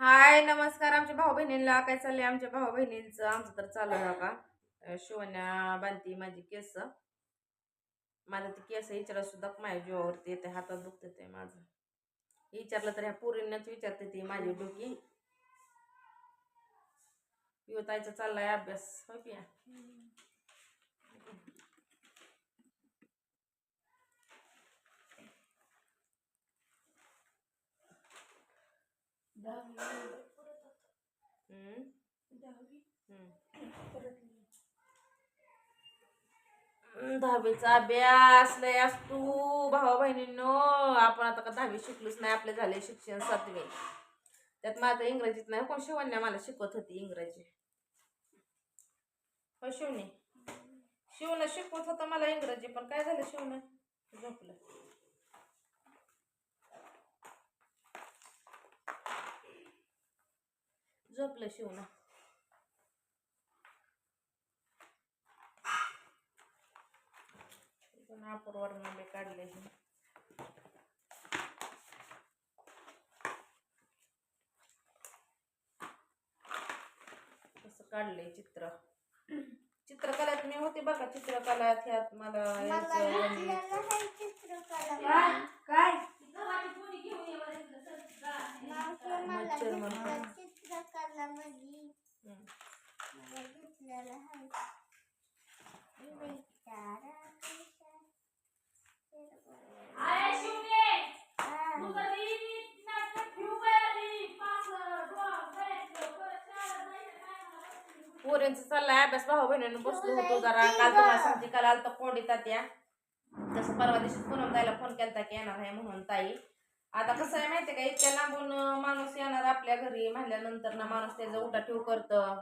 हाय नमस्कार आमच्या भाऊ बहिणींना काय चाललंय आमच्या भाऊ बहिणींचं आमचं तर चालू आहे का शिवण्या बांधती माझी केस. मला ते केस विचारत सुद्धा माझ्या जीवावरती येते हातात दुखते ते माझं. विचारलं तर ह्या पोरींनाच विचारते ती माझी डोकी. युवतायचा चाललाय अभ्यास. हो पिया. हम्म? हम्म. दहावीचा अभ्यास लय असतो भावा बहिणींनो. आपण आता का दहावी शिकलोच नाही आपले झाले शिक्षण सातवे. त्यात माझं इंग्रजीत नाही कोण शिवण्या मला शिकवत होती इंग्रजी. हो शिवणे शिवणं शिकवत होतं मला इंग्रजी पण काय झालं शिवणं? झोपलं. झोपलं शिवणं पण अपूर्वानं बी काढले कसं काढलंय चित्र. चित्रकलात मी होते बघा चित्रकलात ह्यात मला. काय? अभ्यास भाऊ बहिणीनं बसलो होतो जरा काल तुम्हाला सांगते परवा फ़ोन येणार आहे. म्हणून ताई आता कसं आहे माहितीये का इतक्या लांबून माणूस येणार घरी म्हणल्यानंतर ना माणूस त्याचा उठा ठेव करतं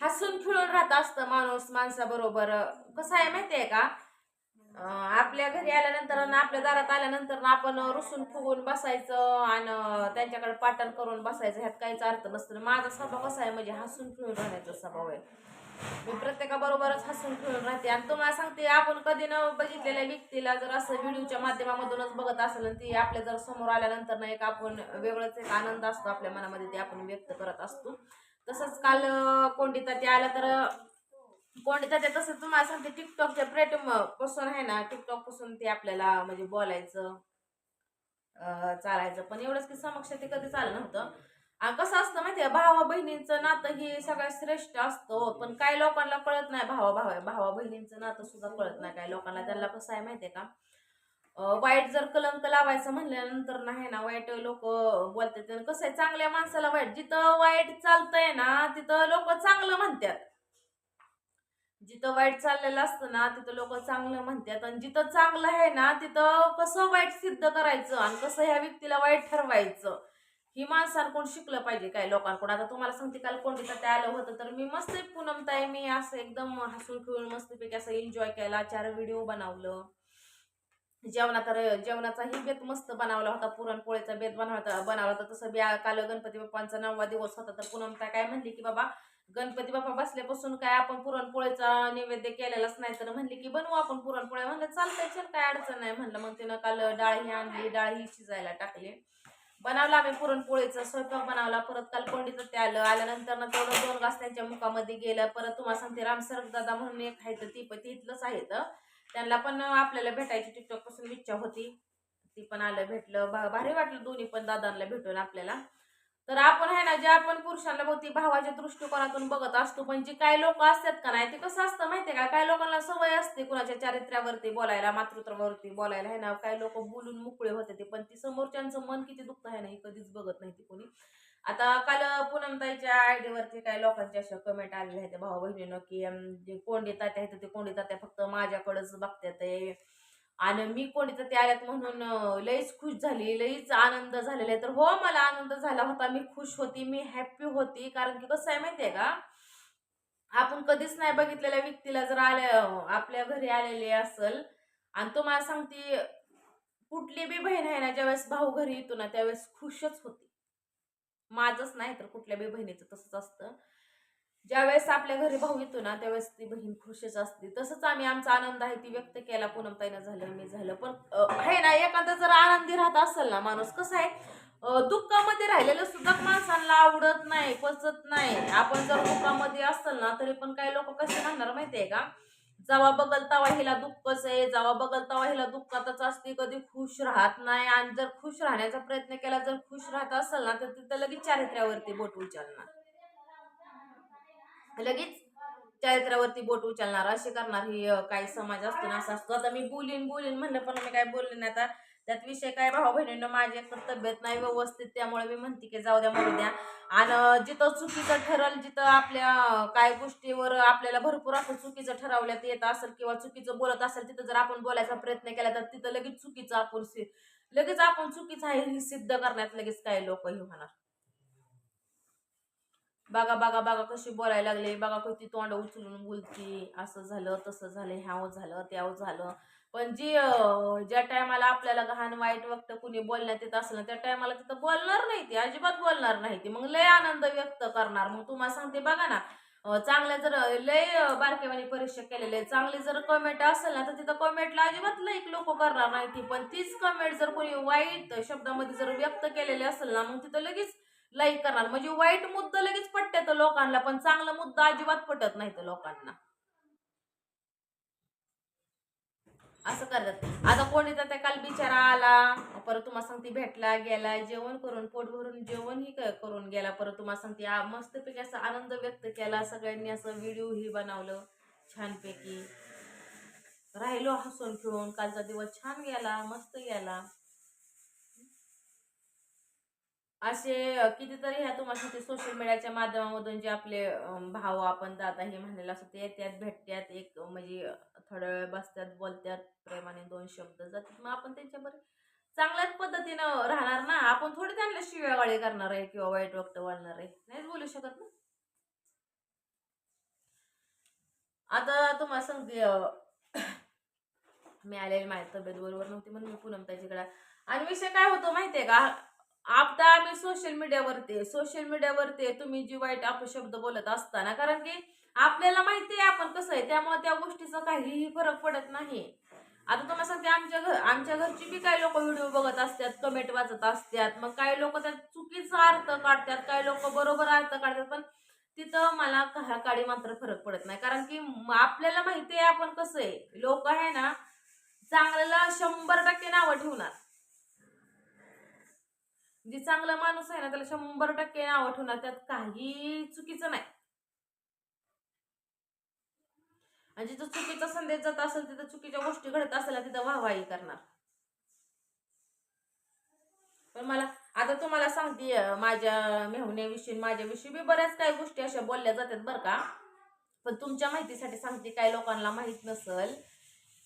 हसून खेळून राहत असतं माणूस माणसाबरोबर. कसं आहे माहितीये का? आपल्या घरी आल्यानंतर आणि आपल्या दारात आल्यानंतर ना आपण रुसून फुगून बसायचं आणि त्यांच्याकडे पाटण करून बसायचं. ह्यात काहीच अर्थ नसतं. माझा स्वभाव कसा आहे म्हणजे हसून खेळून राहण्याचा स्वभाव आहे. मी प्रत्येकाबरोबरच हसून खेळून राहते. आणि तुम्हाला सांगते आपण कधी न बघितलेल्या व्यक्तीला जर असं व्हिडिओच्या माध्यमामधूनच बघत असेल आणि ती आपल्या जर समोर आल्यानंतर ना एक आपण वेगळंच एक आनंद असतो आपल्या मनामध्ये ते आपण व्यक्त करत असतो. तसंच काल अं, कोंडिता ते आला तर कोंडिता ते तसं तुम्हाला सांगते टिकटॉकच्या प्लॅटफॉर्मपासून आहे ना टिकटॉकपासून ते आपल्याला म्हणजे बोलायचं चालायचं. पण एवढंच की समक्ष ते कधी चाललं नव्हतं. आणि कसं असतं माहितीये भावा बहिणींचं नातं हे सगळ्यात श्रेष्ठ असतं हो. पण काही लोकांना कळत नाही भावा भावा भावा बहिणींचं नातं सुद्धा कळत नाही. काही लोकांना त्यांना कसं आहे माहितीये का वाईट जर कलंक लावायचं म्हणल्यानंतर नाही ना वाईट लोक बोलतात. आणि कसं आहे चांगल्या माणसाला वाईट जिथं वाईट चालतंय ना तिथं लोक चांगलं म्हणतात. जिथं वाईट चाललेलं असतं ना तिथं लोक चांगलं म्हणतात. आणि जिथं चांगलं आहे ना तिथं कसं वाईट सिद्ध करायचं आणि कसं ह्या व्यक्तीला वाईट ठरवायचं ही माणसांकडून शिकलं पाहिजे काय लोकांकडून. आता तुम्हाला सांगते काल कोणती ते आलं होतं तर मी मस्त पूनमताई मी असं एकदम हसून खेळून मस्तपैकी असं एन्जॉय केला चार व्हिडिओ बनवलं. जेवणा तर जेवणाचाही बेत मस्त बनवला होता पुरणपोळीचा बेत बनवता बनवला होता. तसं बी काल गणपती बाप्पांचा नववा दिवस होता तर पुन्हा काय म्हणली की बाबा गणपती बाप्पा बसल्यापासून काय आपण पुरणपोळीचा नैवेद्य केलेलाच नाही. तर म्हणली की बनवू आपण पुरणपोळ्या. म्हणलं चालतंय चल काय अडचण नाही. म्हणलं मग तिनं काल डाळ ही आणली डाळ ही शिजायला टाकली. बनवला आम्ही पुरणपोळीचा स्वयंपाक बनवला. परत काल कोंडीचं ते आलं. आल्यानंतर ना तेवढं दोन घास त्यांच्या मुखामध्ये गेलं. परत तुम्हाला सांगते रामसरग दादा म्हणून एक आहे तर ती पण तिथलंच आहेत आहे तर त्यांना पण आपल्याला भेटायची टिकटॉकपासून इच्छा होती. ती पण आलं भेटलं. भारी वाटलं दोन्ही पण दादांना भेटून आपल्याला. तर आपण आहे ना जे आपण पुरुषांना बघती भावाच्या दृष्टिकोनातून बघत असतो पण जे काही लोक असतात का नाही ते कसं असतं माहितीये का? काही लोकांना सवय असते कुणाच्या चारित्र्यावरती बोलायला मातृत्वावरती बोलायला. आहे ना काही लोक बोलून मोकळे होते ते पण ती समोरच्यांचं मन किती दुखत आहे ना हे कधीच बघत नाही ती कोणी. आता काल पूनमताईच्या आयडीवरती काही लोकांच्या अशा कमेंट आलेल्या आहेत. भाऊ बहिणीनं की जे कोंडी तात्या आहेत ते कोंडी तात्या फक्त माझ्याकडेच बघतात आहे. आणि मी कोणी तर ते आल्यात म्हणून लईच खुश झाली लईच आनंद झालेला आहे. तर हो मला आनंद झाला होता. मी खुश होती मी हॅप्पी होती. कारण की कसं आहे माहितीये का? आपण कधीच नाही बघितलेल्या व्यक्तीला जर आल्या आपल्या घरी आलेली असल आणि तुम्हाला सांगते कुठली बी बहीण आहे ना ज्यावेळेस भाऊ घरी येतो ना त्यावेळेस खुशच होती. माझंच नाही तर कुठल्या बी बहिणीचं तसंच असतं. ज्यावेळेस आपल्या घरी भाऊ येतो ना त्यावेळेस ती बहीण खुशीच असते. तसंच आम्ही आमचा आनंद आहे ती व्यक्त केला पूनमताईनं झालं मी झालं. पण आहे ना एखादा जर आनंदी राहत असेल ना माणूस कसं आहे दुःखामध्ये राहिलेलं सुद्धा माणसांना आवडत नाही पचत नाही. आपण जर दुःखामध्ये असेल ना तरी पण काही लोक कसे म्हणणार माहिती आहे का? जवा बगल तेव्हा हिला दुःखच आहे जवा बगल तेव्हा हिला दुःखातच असते कधी खुश राहत नाही आणि जर खुश राहण्याचा प्रयत्न केला जर खुश राहत असेल ना तर तिथं लगेच चारित्र्यावरती बोट उचलणार. लगेच चारित्र्यावरती बोट उचलणार. असे करणार हे काही समाज असतो ना असं असतो. आता मी बोलीन बोलीन म्हणलं पण मी काय बोलले नाही आता. त्यात विषय काय भाऊ बहिणींना माझी एक तब्येत नाही व्यवस्थित त्यामुळे मी म्हणते की जाऊ द्या मरू द्या. आणि जिथं चुकीचं ठरल जिथं आपल्या काय गोष्टीवर आपल्याला भरपूर असं चुकीचं ठरवल्यात येत असेल किंवा चुकीचं बोलत असेल तिथं जर आपण बोलायचा प्रयत्न केला तर तिथं लगेच चुकीचं आपण लगेच आपण चुकीचं आहे हे सिद्ध करण्यात लगेच काही लोक हे होणार. बघा बघा बघा कशी बोलायला लागले. बघा कशी तोंड उचलून बोलती. असं झालं तसं झालं ह्याव झालं त्याव झालं. पण जी ज्या टायमाला आपल्याला घाण वाईट वक्त कुणी बोलण्यात येत असेल त्या टायमाला तिथं बोलणार नाही ती अजिबात बोलणार नाही ती. मग लय आनंद व्यक्त करणार. मग तुम्हाला सांगते बघा ना चांगल्या जर लय बारकेवाणी बारकेवानी परीक्षा केलेले चांगली जर कमेंट असेल ना तर तिथं कमेंटला अजिबात लाईक लोक करणार नाही ती. पण तीच कमेंट जर कोणी वाईट शब्दामध्ये जर व्यक्त केलेली असेल ना मग तिथं लगेच लाईक करणार. म्हणजे वाईट मुद्दा लगेच पटतात लोकांना पण चांगला मुद्दा अजिबात पटत नाही तर लोकांना. असं करतात. आता कोणी तर त्या काल बिचारा आला. परत तुम्हाला सांगते भेटला गेला जेवण करून पोट भरून जेवणही करून गेला. परत तुम्हाला सांगते मस्तपैकी असा आनंद व्यक्त केला. सगळ्यांनी असं व्हिडिओही बनवलं छानपैकी. राहिलो हसून खेळून. कालचा दिवस छान गेला मस्त गेला. असे कितीतरी ह्या तुम्हाला सोशल मीडियाच्या माध्यमामधून जे आपले भाव आपण दादा हे म्हणलेलं असं ते त्यात भेटतात एक म्हणजे थोड्या थोडा वेळ बसतात बोलतात प्रेमाने दोन शब्द जातात. मग आपण त्यांच्यावर चांगल्याच पद्धतीनं राहणार ना? आपण थोडी त्यांना शिव्यावाळी करणार आहे किंवा वाईट वक्त वाढणार आहे. नाहीच बोलू शकत ना? आता तुम्हाला सांगते मी आलेली माझ्या तब्येत बरोबर नव्हती म्हणून मी पूनम त्याच्याकडे आणि विषय काय होतो माहितीये का? आता आम्ही सोशल मीडियावरती सोशल मीडियावरती तुम्ही जी वाईट अपशब्द बोलत असताना कारण की आपल्याला माहिती आहे आपण कसं आहे त्यामुळे त्या गोष्टीचा काहीही फरक पडत नाही. आता तुम्हाला सांगते आमच्या घर आमच्या घरची बी काही लोक व्हिडिओ बघत असतात कमेंट वाचत असतात मग काही लोक त्यात चुकीचा अर्थ काढतात काही लोक बरोबर अर्थ काढतात पण तिथं मला का काडी मात्र फरक पडत नाही. कारण की आपल्याला माहिती आहे आपण कसं आहे लोक आहे ना चांगल्याला शंभर टक्के नावं ठेवणार. जे चांगला माणूस आहे ना त्याला शंभर टक्के नावं ठेवणार त्यात काही चुकीचं नाही. आणि जिथं चुकीचा संदेश जात असेल तिथं चुकीच्या गोष्टी घडत असेल तिथं वाहवाही करणार. पण मला आता तुम्हाला सांगते माझ्या मेहुण्याविषयी माझ्याविषयी बी बऱ्याच काही गोष्टी अशा बोलल्या जातात बरं का. पण तुमच्या माहितीसाठी सांगते काही लोकांना माहीत नसल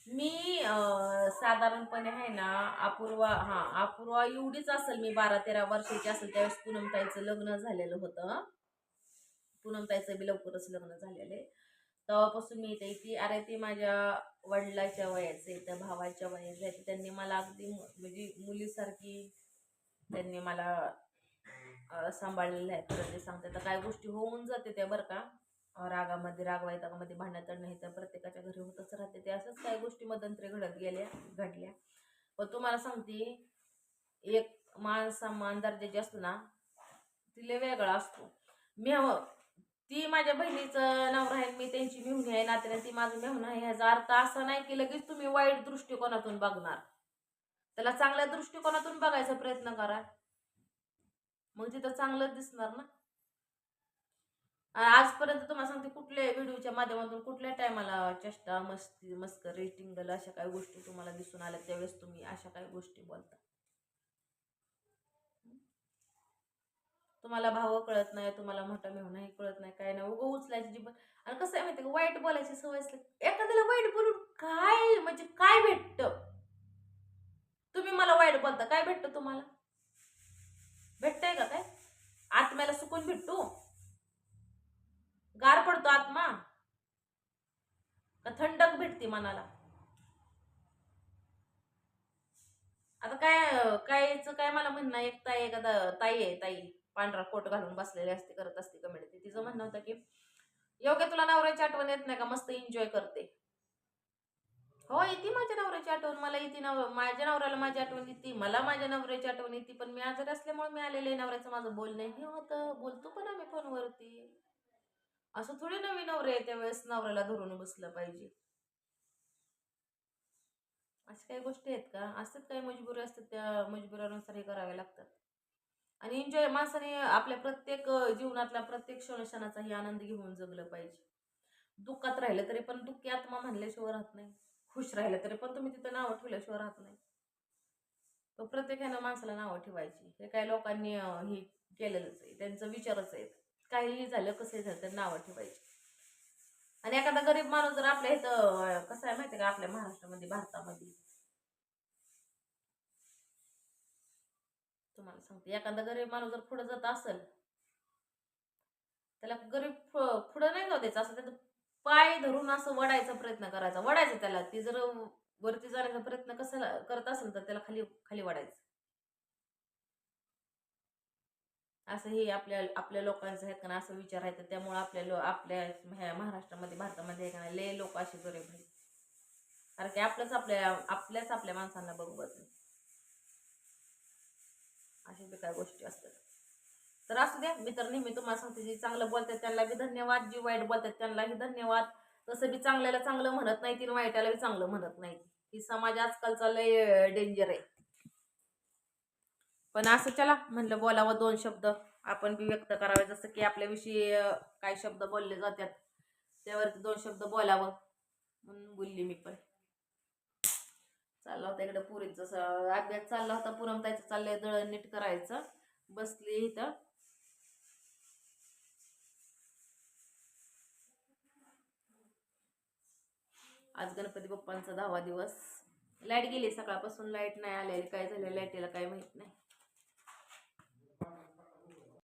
मी साधारणपणे आहे ना अपूर्वा हां अपूर्वा एवढीच असेल मी बारा तेरा वर्षाची असेल त्यावेळेस पूनमताईचं लग्न झालेलं होतं. पूनमताईचं बी लवकरच लग्न झालेलं आहे. तेव्हापासून मी इथे ती अरे ती माझ्या वडिलाच्या वयाचे त्या भावाच्या वयाचे आहे. त्यांनी मला अगदी म्हणजे मुलीसारखी त्यांनी मला सांभाळलेलं आहे. तर ते सांगते तर काय गोष्टी होऊन जाते त्या बरं का. रागामध्ये रागवायतामध्ये भांडणं नाही तर प्रत्येकाच्या घरी होतच राहते. ते असंच काही गोष्टी मध्यंतरी घडत गेल्या घडल्या. पण तुम्हाला सांगते एक मान सन्मान दर्जाची असतो ना तिला वेगळा असतो. मेह ती माझ्या बहिणीचं नवरा आहे मी त्यांची मेहुणी आहे नात्याने ती माझं मेहून आहे. ह्याचा अर्थ असा नाही की लगेच तुम्ही वाईट दृष्टिकोनातून बघणार. त्याला चांगल्या दृष्टिकोनातून बघायचा प्रयत्न करा. मग तिथं चांगलं दिसणार ना. आजपर्यंत तुम्हाला सांगते कुठल्या व्हिडिओच्या माध्यमातून कुठल्या टायमाला चेष्टा मस्ती मस्करी टिंगल अशा काही गोष्टी तुम्हाला दिसून आल्या त्यावेळेस तुम्ही अशा काही गोष्टी बोलता. तुम्हाला भाव कळत नाही तुम्हाला मोठा मेहुणाही कळत नाही काय नाही. उगं उचलायची जी आणि कसं आहे माहिती का? वाईट बोलायची सवय असली एखाद्याला वाईट बोलून काय म्हणजे काय भेटतं तुम्ही मला वाईट बोलता काय भेटतं तुम्हाला भेटतंय का काय आत्म्याला सुकून भेटतो गार पडतो आत्मा का थंडक भेटते मनाला. आता काय कायच काय मला म्हणणं एक ताई एखादा ताई आहे ताई पांढरा कोट घालून बसलेली असते करत असते कमेंट तिचं म्हणणं होतं की योग्य तुला नवऱ्याची आठवण येत नाही का? मस्त एन्जॉय करते. हो येते माझ्या नवऱ्याची आठवण. मला येते नव माझ्या नवऱ्याला माझी आठवण येते. मला माझ्या नवऱ्याची आठवण येते. पण मी आजारी असल्यामुळे मी आलेले नवऱ्याचं माझं बोलणं. हे होतं. बोलतो पण आम्ही फोनवरती. असं थोडी नवी नवरे आहे त्यावेळेस नवऱ्याला धरून बसलं पाहिजे. अशा काही गोष्टी आहेत का? असतात काही मजबुरी असतात त्या मजबुरीनुसार हे करावे लागतात. आणि एन्जॉय माणसाने आपल्या प्रत्येक जीवनातला प्रत्येक क्षण क्षणाचाही आनंद घेऊन जगलं पाहिजे. दुःखात राहिलं तरी पण दुःखी आत्मा म्हणल्याशिवाय राहत नाही. खुश राहिलं तरी पण तुम्ही तिथं नावं ठेवल्याशिवाय राहत नाही. तो प्रत्येकानं माणसाला नावं ठेवायची. हे काही लोकांनी हे केलेलंच आहे. त्यांचा विचारच आहे काहीही झालं कसंही झालं तर नावं ठेवायची. आणि एखादा गरीब माणूस जर आपल्या इथं कसं आहे माहिती का? आपल्या महाराष्ट्रामध्ये भारतामध्ये तुम्हाला सांगते. एखादा गरीब माणूस जर पुढे जात असेल त्याला गरीब पुढं नाही जाऊ द्यायचं. असं त्याचं पाय धरून असं वडायचा प्रयत्न करायचा. वडायचं त्याला. ती जर वरती जाण्याचा प्रयत्न कसा करत असेल तर त्याला खाली खाली वाढायचं असं हे आपल्या आपल्या लोकांचं आहेत का ना असं विचार आहे तर त्यामुळे आपल्या लो आपल्या ह्या महाराष्ट्रामध्ये भारतामध्ये आहे का लय लोक असे गरीब आहेत. कारण की आपल्याच आपल्या आपल्याच आपल्या माणसांना बघवत नाही. अशा बी काय गोष्टी असतात. तर असू द्या मी तर नेहमी तुम्हाला सांगते जी चांगलं बोलतात त्यांना बी धन्यवाद जी वाईट बोलतात त्यांनाही धन्यवाद. तसं बी चांगल्याला चांगलं म्हणत नाही ती वाईटाला बी चांगलं म्हणत नाही ही समाज आजकालचा लय डेंजर आहे. पण असं चला म्हणलं बोलावं दोन शब्द. आपण बी व्यक्त करावे जसं की आपल्याविषयी काही शब्द बोलले जातात त्यावरती दोन शब्द बोलावं. म्हणून बोलली मी पण. चालला होता इकडे पुरीचं जसं अभ्यास चालला होता पुरमतायचं चाललंय दळण नीट करायचं. बसली इथं. आज गणपती बाप्पांचा दहावा दिवस. लाइट गेली सकाळपासून लाइट नाही आलेली. काय झालं लाईटीला काय माहीत नाही.